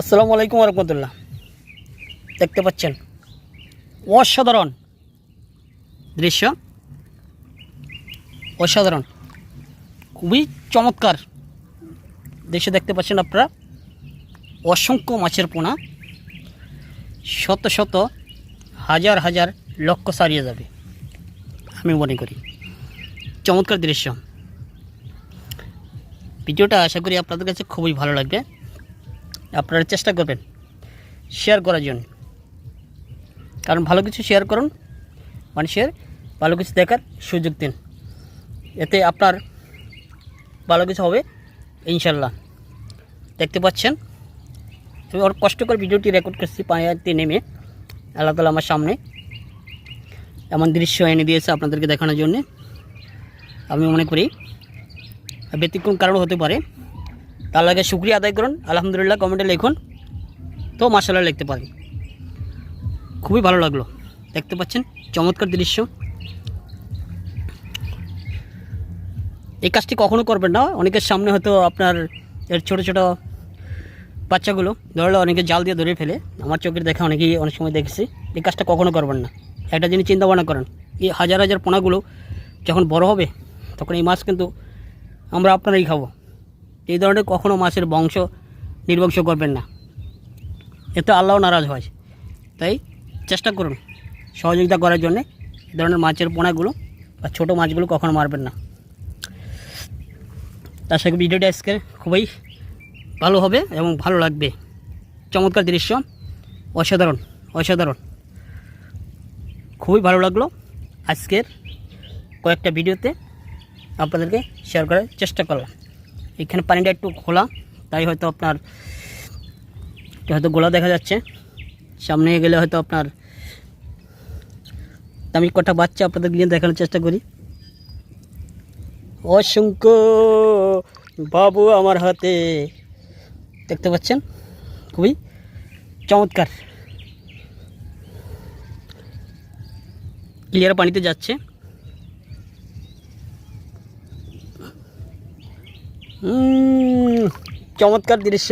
আসসালামু আলাইকুম রহমতুল্লাহ। দেখতে পাচ্ছেন? অসাধারণ দৃশ্য। অসাধারণ। খুবই চমৎকার দৃশ্য দেখতে পাচ্ছেন আপনারা। অসংখ্য মাছের পোনা। শত শত, হাজার হাজার লক্ষ সারিয়ে যাবে, আমি মনে করি। চমৎকার দৃশ্য। ভিডিওটা আশা করি আপনাদের কাছে খুবই ভালো লাগবে। আপনারা চেষ্টা করবেন শেয়ার করার জন্য। কারণ ভালো কিছু শেয়ার করুন, মানুষের ভালো কিছু দেখার সুযোগ দিন। এতে আপনার ভালো কিছু হবে, ইনশাল্লাহ। দেখতে পাচ্ছেন, আমি ওর কষ্ট করে ভিডিওটি রেকর্ড করছি পানিতে নেমে। আল্লাহ তালা আমার সামনে এমন দৃশ্য এনে দিয়েছে আপনাদেরকে দেখানোর জন্যে। আমি মনে করি ব্যতিক্রম কারণ হতে পারে। তার লাগে শুক্রিয়া আদায় করুন। আলহামদুলিল্লাহ কমেন্টে লিখুন। তো মাসাল্লাহ লিখতে পারি। খুবই ভালো লাগল। দেখতে পাচ্ছেন? চমৎকার দৃশ্য। এই কাজটি কখনো করবেন না। অনেকের সামনে হয়তো আপনার এর ছোটো ছোটো বাচ্চাগুলো, ধরলে অনেকে জাল দিয়ে ধরে ফেলে। আমার চোখের দেখা অনেকেই অনেক সময় দেখেছি। এই কাজটা কখনো করবেন না। একটা জিনিস চিন্তা ভাবনা করেন। এই হাজার হাজার পোনাগুলো যখন বড় হবে, তখন এই মাছ কিন্তু আমরা আপনারাই খাব। এই ধরনের কখনও মাছের বংশ নির্বংশ করবেন না। এতে আল্লাহ নারাজ হয়। তাই চেষ্টা করুন সহযোগিতা করার জন্যে এই ধরনের মাছের পোনাগুলো বা ছোটো মাছগুলো কখনো মারবেন না। তার সাথে ভিডিওটা আজকে খুবই ভালো হবে এবং ভালো লাগবে। চমৎকার দৃশ্য। অসাধারণ অসাধারণ। খুবই ভালো লাগল আজকের কয়েকটা ভিডিওতে আপনাদেরকে শেয়ার করার চেষ্টা করলাম। এখানে পানিটা একটু খোলা, তাই হয়তো আপনার, হয়তো গোলা দেখা যাচ্ছে। সামনে গেলে হয়তো আপনার, আমি কটা বাচ্চা আপনাদের নিয়ে দেখানোর চেষ্টা করি। অসংখ্য বাবু আমার হাতে, দেখতে পাচ্ছেন? খুবই চমৎকার। ক্লিয়ার পানিতে যাচ্ছে। চমৎকার দৃশ্য।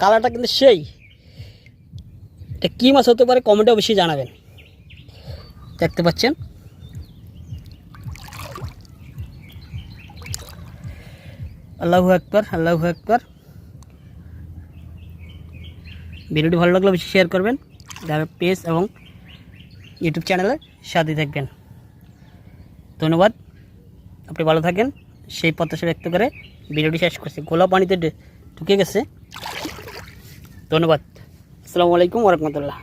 কালারটা কিন্তু সেই। এটা কী মাছ হতে পারে কমেন্টে অবশ্যই জানাবেন। দেখতে পাচ্ছেন? আল্লাহু একবার আল্লাহু একবার ভিডিওটি ভালো লাগলে অবশ্যই শেয়ার করবেন। পেজ এবং ইউটিউব চ্যানেলে সাথে থাকবেন। ধন্যবাদ। আপনি ভালো থাকেন। সেই প্রত্যাশা ব্যক্ত করে ভিডিওটি শেষ করছি। গোলা পানিতে ঢুকে গেছে। ধন্যবাদ। আসসালামু আলাইকুম ওরহমতুল্লাহ